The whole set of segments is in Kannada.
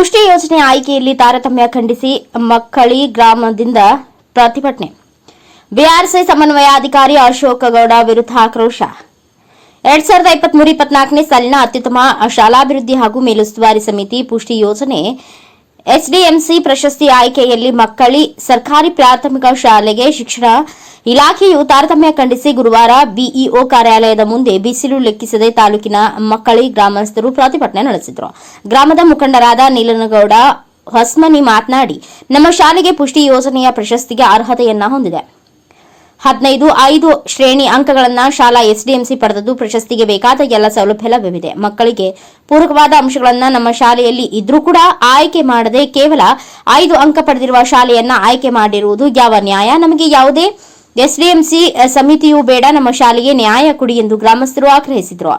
ಪುಷ್ಟಿ ಯೋಜನೆ ಆಯ್ಕೆಯಲ್ಲಿ ತಾರತಮ್ಯ ಖಂಡಿಸಿ ಮಕ್ಕಳಿ ಗ್ರಾಮದಿಂದ ಪ್ರತಿಭಟನೆ. ಬಿಆರ್ಸಿ ಸಮನ್ವಯಾಧಿಕಾರಿ ಅಶೋಕ ಗೌಡ ವಿರುದ್ಧ ಆಕ್ರೋಶ. ಎರಡ್ ಸಾವಿರದ ಇಪ್ಪತ್ಮೂರು ಇಪ್ಪತ್ನಾಲ್ಕನೇ ಸಾಲಿನ ಅತ್ಯುತ್ತಮ ಶಾಲಾಭಿವೃದ್ಧಿ ಹಾಗೂ ಮೇಲುಸ್ತುವಾರಿ ಸಮಿತಿ ಪುಷ್ಟಿ ಯೋಜನೆ ಎಸ್ಡಿಎಂಸಿ ಪ್ರಶಸ್ತಿ ಆಯ್ಕೆಯಲ್ಲಿ ಮಕ್ಕಳಿ ಸರ್ಕಾರಿ ಪ್ರಾಥಮಿಕ ಶಾಲೆಗೆ ಶಿಕ್ಷಣ ಇಲಾಖೆಯು ತಾರತಮ್ಯ ಖಂಡಿಸಿ ಗುರುವಾರ ಬಿಇಒ ಕಾರ್ಯಾಲಯದ ಮುಂದೆ ಬಿಸಿಲು ಲೆಕ್ಕಿಸದೆ ತಾಲೂಕಿನ ಮಕ್ಕಳಿ ಗ್ರಾಮಸ್ಥರು ಪ್ರತಿಭಟನೆ ನಡೆಸಿದರು. ಗ್ರಾಮದ ಮುಖಂಡರಾದ ನೀಲನಗೌಡ ಹೊಸ್ಮನಿ ಮಾತನಾಡಿ, ನಮ್ಮ ಶಾಲೆಗೆ ಪುಷ್ಟಿ ಯೋಜನೆಯ ಪ್ರಶಸ್ತಿಗೆ ಅರ್ಹತೆಯನ್ನ ಹೊಂದಿದೆ. ಹದಿನೈದು, ಐದು ಶ್ರೇಣಿ ಅಂಕಗಳನ್ನು ಶಾಲಾ ಎಸ್ಡಿಎಂಸಿ ಪಡೆದದ್ದು ಪ್ರಶಸ್ತಿಗೆ ಬೇಕಾದ ಎಲ್ಲ ಸೌಲಭ್ಯ ಲಭ್ಯವಿದೆ. ಮಕ್ಕಳಿಗೆ ಪೂರಕವಾದ ಅಂಶಗಳನ್ನು ನಮ್ಮ ಶಾಲೆಯಲ್ಲಿ ಇದ್ರೂ ಕೂಡ ಆಯ್ಕೆ ಮಾಡದೆ ಕೇವಲ ಐದು ಅಂಕ ಪಡೆದಿರುವ ಶಾಲೆಯನ್ನ ಆಯ್ಕೆ ಮಾಡಿರುವುದು ಯಾವ ನ್ಯಾಯ? ನಮಗೆ ಯಾವುದೇ ಎಸ್ಡಿಎಂಸಿ ಸಮಿತಿಯೂ ಬೇಡ, ನಮ್ಮ ಶಾಲೆಗೆ ನ್ಯಾಯ ಕೊಡಿ ಎಂದು ಗ್ರಾಮಸ್ಥರು ಆಗ್ರಹಿಸಿದರು.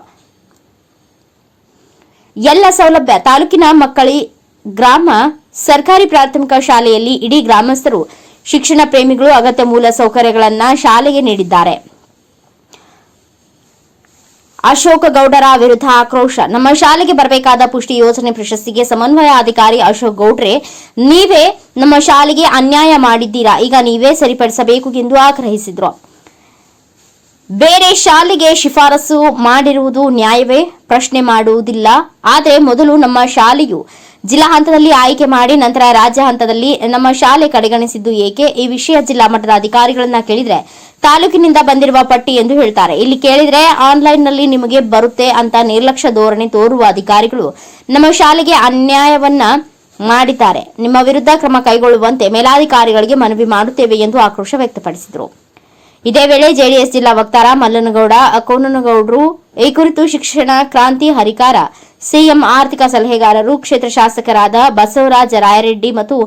ಎಲ್ಲ ಸೌಲಭ್ಯ ತಾಲೂಕಿನ ಮಕ್ಕಳಿ ಗ್ರಾಮ ಸರ್ಕಾರಿ ಪ್ರಾಥಮಿಕ ಶಾಲೆಯಲ್ಲಿ ಇಡೀ ಗ್ರಾಮಸ್ಥರು ಶಿಕ್ಷಣ ಪ್ರೇಮಿಗಳು ಅಗತ್ಯ ಮೂಲ ಸೌಕರ್ಯಗಳನ್ನು ಶಾಲೆಗೆ ನೀಡಿದ್ದಾರೆ. ಅಶೋಕ ಗೌಡರ ವಿರುದ್ಧ ಆಕ್ರೋಶ. ನಮ್ಮ ಶಾಲೆಗೆ ಬರಬೇಕಾದ ಪುಷ್ಟಿ ಯೋಜನೆ ಪ್ರಶಸ್ತಿಗೆ ಸಮನ್ವಯ ಅಧಿಕಾರಿ ಅಶೋಕ್ ಗೌಡ್ರೆ, ನೀವೇ ನಮ್ಮ ಶಾಲೆಗೆ ಅನ್ಯಾಯ ಮಾಡಿದ್ದೀರಾ? ಈಗ ನೀವೇ ಸರಿಪಡಿಸಬೇಕು ಎಂದು ಆಗ್ರಹಿಸಿದ್ರು. ಬೇರೆ ಶಾಲೆಗೆ ಶಿಫಾರಸು ಮಾಡಿರುವುದು ನ್ಯಾಯವೇ? ಪ್ರಶ್ನೆ ಮಾಡುವುದಿಲ್ಲ. ಆದರೆ ಮೊದಲು ನಮ್ಮ ಶಾಲೆಯು ಜಿಲ್ಲಾ ಹಂತದಲ್ಲಿ ಆಯ್ಕೆ ಮಾಡಿ ನಂತರ ರಾಜ್ಯ ಹಂತದಲ್ಲಿ ನಮ್ಮ ಶಾಲೆ ಕಡೆಗಣಿಸಿದ್ದು ಏಕೆ? ಈ ವಿಷಯ ಜಿಲ್ಲಾ ಮಟ್ಟದ ಅಧಿಕಾರಿಗಳನ್ನ ಕೇಳಿದ್ರೆ ತಾಲೂಕಿನಿಂದ ಬಂದಿರುವ ಪಟ್ಟಿ ಎಂದು ಹೇಳ್ತಾರೆ. ಇಲ್ಲಿ ಕೇಳಿದ್ರೆ ಆನ್ಲೈನ್ನಲ್ಲಿ ನಿಮಗೆ ಬರುತ್ತೆ ಅಂತ ನಿರ್ಲಕ್ಷ್ಯ ಧೋರಣೆ ತೋರುವ ಅಧಿಕಾರಿಗಳು ನಮ್ಮ ಶಾಲೆಗೆ ಅನ್ಯಾಯವನ್ನ ಮಾಡಿದ್ದಾರೆ. ನಿಮ್ಮ ವಿರುದ್ಧ ಕ್ರಮ ಕೈಗೊಳ್ಳುವಂತೆ ಮೇಲಾಧಿಕಾರಿಗಳಿಗೆ ಮನವಿ ಮಾಡುತ್ತೇವೆ ಎಂದು ಆಕ್ರೋಶ ವ್ಯಕ್ತಪಡಿಸಿದರು. ಇದೇ ವೇಳೆ ಜೆಡಿಎಸ್ ಜಿಲ್ಲಾ ವಕ್ತಾರ ಮಲ್ಲನಗೌಡ, ಕೋನನಗೌಡರು, ಈ ಕುರಿತು ಶಿಕ್ಷಣ ಕ್ರಾಂತಿ ಹರಿಕಾರ, ಸಿಎಂ ಆರ್ಥಿಕ ಸಲಹೆಗಾರರು, ಕ್ಷೇತ್ರ ಶಾಸಕರಾದ ಬಸವರಾಜ ರಾಯರೆಡ್ಡಿ ಮತ್ತು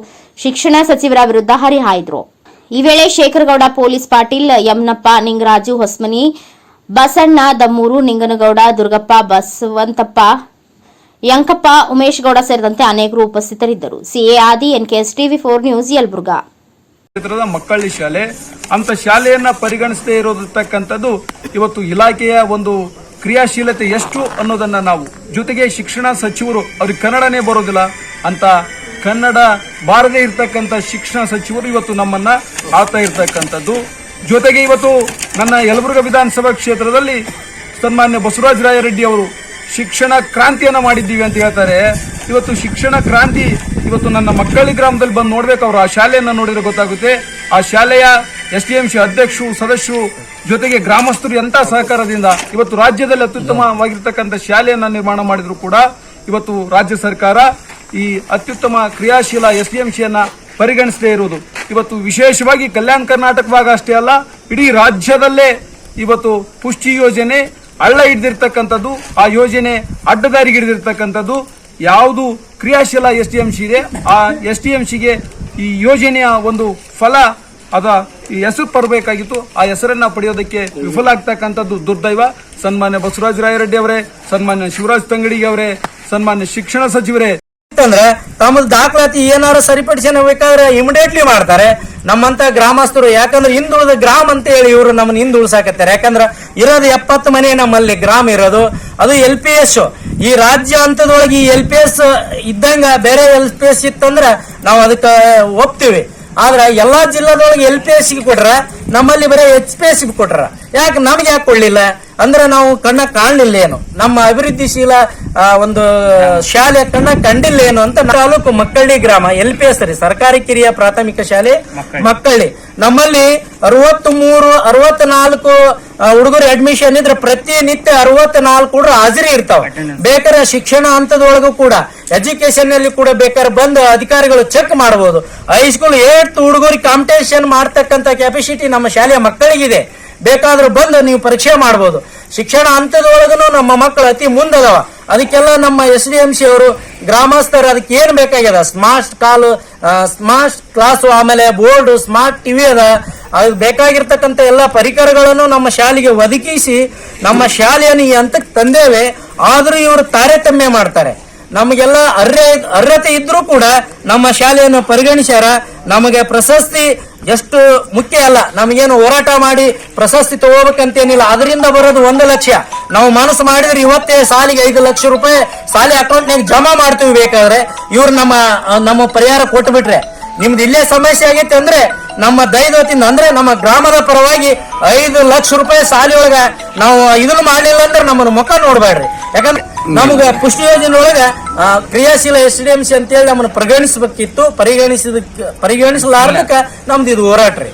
ಶಿಕ್ಷಣ ಸಚಿವರ ವಿರುದ್ಧ ಹರಿಹಾಯ್ದರು. ಈ ವೇಳೆ ಶೇಖರಗೌಡ, ಪೊಲೀಸ್ ಪಾಟೀಲ್, ಯಮನಪ್ಪ, ನಿಂಗರಾಜು ಹೊಸ್ಮನಿ, ಬಸಣ್ಣ ದಮ್ಮೂರು, ನಿಂಗನಗೌಡ, ದುರ್ಗಪ್ಪ ಬಸವಂತಪ್ಪ, ಯಂಕಪ್ಪ ಉಮೇಶ್ ಗೌಡ ಸೇರಿದಂತೆ ಅನೇಕರು ಉಪಸ್ಥಿತರಿದ್ದರು. CA Adi, NKS TV, four news, Yelburga. ಕ್ಷೇತ್ರದ ಮಕ್ಕಳಿ ಶಾಲೆ. ಅಂತ ಶಾಲೆಯನ್ನ ಪರಿಗಣಿಸದೇ ಇರೋದಿರ್ತಕ್ಕಂಥದ್ದು ಇವತ್ತು ಇಲಾಖೆಯ ಒಂದು ಕ್ರಿಯಾಶೀಲತೆ ಎಷ್ಟು ಅನ್ನೋದನ್ನ ನಾವು ಜೊತೆಗೆ ಶಿಕ್ಷಣ ಸಚಿವರು ಅವ್ರಿಗೆ ಕನ್ನಡನೇ ಬರೋದಿಲ್ಲ ಅಂತ ಕನ್ನಡ ಬಾರದೇ ಇರ್ತಕ್ಕಂಥ ಶಿಕ್ಷಣ ಸಚಿವರು ಇವತ್ತು ನಮ್ಮನ್ನ ಆಳ್ತಾ ಇರ್ತಕ್ಕಂಥದ್ದು. ಜೊತೆಗೆ ಇವತ್ತು ನನ್ನ ಯಲಬುರ್ಗ ವಿಧಾನಸಭಾ ಕ್ಷೇತ್ರದಲ್ಲಿ ಸನ್ಮಾನ್ಯ ಬಸವರಾಜ ರಾಯರೆಡ್ಡಿ ಅವರು ಶಿಕ್ಷಣ ಕ್ರಾಂತಿಯನ್ನ ಮಾಡಿದ್ದೀವಿ ಅಂತ ಹೇಳ್ತಾರೆ. ಇವತ್ತು ಶಿಕ್ಷಣ ಕ್ರಾಂತಿ ಇವತ್ತು ನನ್ನ ಮಕ್ಕಳಿ ಗ್ರಾಮದಲ್ಲಿ ಬಂದು ನೋಡ್ಬೇಕು ಅವರು ಆ ಶಾಲೆಯನ್ನು ನೋಡಿದ್ರೆ ಗೊತ್ತಾಗುತ್ತೆ. ಆ ಶಾಲೆಯ ಎಸ್ ಡಿ ಎಂ ಸಿ ಅಧ್ಯಕ್ಷರು, ಸದಸ್ಯರು ಜೊತೆಗೆ ಗ್ರಾಮಸ್ಥರು ಎಂತ ಸಹಕಾರದಿಂದ ಇವತ್ತು ರಾಜ್ಯದಲ್ಲಿ ಅತ್ಯುತ್ತಮವಾಗಿರ್ತಕ್ಕಂಥ ಶಾಲೆಯನ್ನು ನಿರ್ಮಾಣ ಮಾಡಿದ್ರು ಕೂಡ ಇವತ್ತು ರಾಜ್ಯ ಸರ್ಕಾರ ಈ ಅತ್ಯುತ್ತಮ ಕ್ರಿಯಾಶೀಲ ಎಸ್ ಡಿ ಎಂ ಸಿಯನ್ನು ಪರಿಗಣಿಸದೇ ಇರುವುದು. ಇವತ್ತು ವಿಶೇಷವಾಗಿ ಕಲ್ಯಾಣ ಕರ್ನಾಟಕ ಭಾಗ ಅಷ್ಟೇ ಅಲ್ಲ, ಇಡೀ ರಾಜ್ಯದಲ್ಲೇ ಇವತ್ತು ಪುಷ್ಟಿ ಯೋಜನೆ ಅಳ್ಳ ಹಿಡಿದಿರ್ತಕ್ಕಂಥದ್ದು, ಆ ಯೋಜನೆ ಅಡ್ಡದಾರಿಗೆ ಹಿಡಿದಿರ್ತಕ್ಕಂಥದ್ದು. ಯಾವುದು ಕ್ರಿಯಾಶೀಲ ಎಸ್ ಡಿ ಎಂ ಸಿ ಇದೆ. ಆ ಎಸ್ ಡಿ ಎಂ ಸಿಗೆ ಈ ಯೋಜನೆಯ ಒಂದು ಫಲ, ಅದ ಹೆಸರು ಬರಬೇಕಾಗಿತ್ತು ಆ ಹೆಸರನ್ನ ಪಡೆಯೋದಕ್ಕೆ ವಿಫಲ ಆಗ್ತಕ್ಕಂಥದ್ದು ದುರ್ದೈವ. ಸನ್ಮಾನ್ಯ ಬಸವರಾಜ ರಾಯರೆಡ್ಡಿ ಅವರೇ, ಸನ್ಮಾನ್ಯ ಶಿವರಾಜ್ ತಂಗಡಿಗೆ ಅವರೇ, ಸನ್ಮಾನ್ಯ ಶಿಕ್ಷಣ ಸಚಿವರೇ. ಅಂತಂದ್ರೆ ತಮ್ಮದು ದಾಖಲಾತಿ ಏನಾರು ಸರಿಪಡಿಸಬೇಕಾದ್ರೆ ಇಮಿಡಿಯೇಟ್ಲಿ ಮಾಡ್ತಾರೆ. ನಮ್ಮಂತ ಗ್ರಾಮಸ್ಥರು, ಯಾಕಂದ್ರೆ ಹಿಂದುಳಿದ ಗ್ರಾಮ ಅಂತ ಹೇಳಿ ಇವರು ನಮ್ಮನ್ನ ಹಿಂದುಳಿಸಾಕತ್ತಾರೆ. ಯಾಕಂದ್ರೆ ಇರೋದು ಎಪ್ಪತ್ತು ಮನೆ ನಮ್ಮಲ್ಲಿ ಗ್ರಾಮ ಇರೋದು. ಅದು ಎಲ್ ಪಿ ಎಸ್ ಈ ರಾಜ್ಯ ಹಂತದೊಳಗೆ ಈ ಎಲ್ ಪಿ ಎಸ್ ಇದ್ದಂಗ ಬೇರೆ ಎಲ್ ಪಿ ಎಸ್ ಇತ್ತಂದ್ರ ನಾವು ಅದಕ್ಕೆ ಒಪ್ತೀವಿ. ಆದ್ರೆ ಎಲ್ಲಾ ಜಿಲ್ಲಾದೊಳಗೆ ಎಲ್ ಪಿ ಎಸ್ ಕೊಟ್ರ ನಮ್ಮಲ್ಲಿ ಬರೀ ಎಚ್ ಪಿ ಎಸ್ ಕೊಟ್ರ. ಯಾಕೆ ನಮ್ಗೆ ಯಾಕೆ ಕೊಡ್ಲಿಲ್ಲ? ಅಂದ್ರೆ ನಾವು ಕಣ್ಣ ಕಾಣಲಿಲ್ಲ ಏನು. ನಮ್ಮ ಅಭಿವೃದ್ಧಿಶೀಲ ಒಂದು ಶಾಲೆ ಕಣ್ಣ ಕಂಡಿಲ್ಲ ಏನು ಅಂತ ತಾಲೂಕು ಮಕ್ಕಳ್ಳಿ ಗ್ರಾಮ ಎಲ್ ಪಿ ಎಸ್ ರೀ ಸರ್ಕಾರಿ ಕಿರಿಯ ಪ್ರಾಥಮಿಕ ಶಾಲೆ ಮಕ್ಕಳ್ಳಿ. ನಮ್ಮಲ್ಲಿ ಅರವತ್ತ್ ಮೂರು ಅರವತ್ನಾಲ್ಕು ಹುಡುಗರು ಅಡ್ಮಿಷನ್ ಇದ್ರೆ ಪ್ರತಿನಿತ್ಯ ಅರವತ್ನಾಲ್ಕು ಹುಡುಗರು ಹಾಜರಿ ಇರ್ತಾವ. ಬೇಕಾದ್ರೆ ಶಿಕ್ಷಣ ಹಂತದೊಳಗೂ ಕೂಡ ಎಜುಕೇಶನ್ನಲ್ಲಿ ಕೂಡ ಬೇಕಾದ್ರೆ ಬಂದು ಅಧಿಕಾರಿಗಳು ಚೆಕ್ ಮಾಡಬಹುದು ಹೈಸ್ಕೂಲ್ ಏಟ್ ಹುಡುಗರಿಗೆ ಕಾಂಪಿಟೇಷನ್ ಮಾಡ್ತಕ್ಕಂತ ಕೆಪಾಸಿಟಿ ನಮ್ಮ ಶಾಲೆಯ ಮಕ್ಕಳಿಗಿದೆ. ಬೇಕಾದ್ರೂ ಬಂದು ನೀವು ಪರೀಕ್ಷೆ ಮಾಡ್ಬೋದು. ಶಿಕ್ಷಣ ಹಂತದೊಳಗೂ ನಮ್ಮ ಮಕ್ಕಳು ಅತಿ ಮುಂದದವ. ಅದಕ್ಕೆಲ್ಲ ನಮ್ಮ ಎಸ್ ಡಿ ಎಂ ಸಿ ಅವರು, ಗ್ರಾಮಸ್ಥರು ಅದಕ್ಕೆ ಏನು ಬೇಕಾಗ್ಯದ? ಸ್ಮಾರ್ಟ್ ಕಾಲು ಸ್ಮಾರ್ಟ್ ಕ್ಲಾಸು ಆಮೇಲೆ ಬೋರ್ಡ್ ಸ್ಮಾರ್ಟ್ ಟಿವಿ ಅದ. ಅದಕ್ಕೆ ಬೇಕಾಗಿರ್ತಕ್ಕಂಥ ಎಲ್ಲ ಪರಿಕರಗಳನ್ನು ನಮ್ಮ ಶಾಲೆಗೆ ಒದಗಿಸಿ, ನಮ್ಮ ಶಾಲೆಯನ್ನು ಈ ಹಂತಕ್ಕೆ ತಂದೇವೆ. ಆದರೂ ಇವರು ತಾರತಮ್ಯ ಮಾಡ್ತಾರೆ. ನಮಗೆಲ್ಲ ಅರ್ಹ, ಅರ್ಹತೆ ಇದ್ರೂ ಕೂಡ ನಮ್ಮ ಶಾಲೆಯನ್ನು ಪರಿಗಣಿಸ್ಯಾರ. ನಮಗೆ ಪ್ರಶಸ್ತಿ ಎಷ್ಟು ಮುಖ್ಯ ಅಲ್ಲ. ನಮಗೇನು ಹೋರಾಟ ಮಾಡಿ ಪ್ರಶಸ್ತಿ ತಗೋಬೇಕಂತೇನಿಲ್ಲ. ಅದರಿಂದ ಬರೋದು ಒಂದು ಲಕ್ಷ. ನಾವು ಮನಸ್ಸು ಮಾಡಿದ್ರೆ ಇವತ್ತೇ ಸಾಲಿಗೆ ಐದು ಲಕ್ಷ ರೂಪಾಯಿ ಸಾಲಿ ಅಕೌಂಟ್ನಾಗ ಜಮಾ ಮಾಡ್ತೀವಿ ಬೇಕಾದ್ರೆ. ಇವ್ರು ನಮ್ಮ ನಮ್ಮ ಪರಿಹಾರ ಕೊಟ್ಟು ಬಿಟ್ರೆ ನಿಮ್ದು ಇಲ್ಲೇ ಸಮಸ್ಯೆ ಆಗೈತೆ ಅಂದ್ರೆ ನಮ್ಮ ದೈವತಿಂದ ಅಂದ್ರೆ ನಮ್ಮ ಗ್ರಾಮದ ಪರವಾಗಿ ಐದು ಲಕ್ಷ ರೂಪಾಯಿ ಸಾಲಿ ಒಳಗ ನಾವು ಇದನ್ನ ಮಾಡಲಿಲ್ಲ ಅಂದ್ರೆ ನಮ್ಮನ್ನು ಮುಖ ನೋಡ್ಬೇಡ್ರಿ. ಯಾಕಂದ್ರೆ ನಮ್ಗೆ ಪುಷ್ಟಿ ಯೋಜನೆ ಒಳಗ ಕ್ರಿಯಾಶೀಲ ಎಸ್ ಡಿ ಎಂ ಸಿ ಅಂತೇಳಿ ನಮ್ಮನ್ನು ಪರಿಗಣಿಸಬೇಕಿತ್ತು. ಪರಿಗಣಿಸಿದ ಪರಿಗಣಿಸಲಾರ್ದಕ್ಕ ನಮ್ದು ಇದು ಹೋರಾಟ್ರಿ.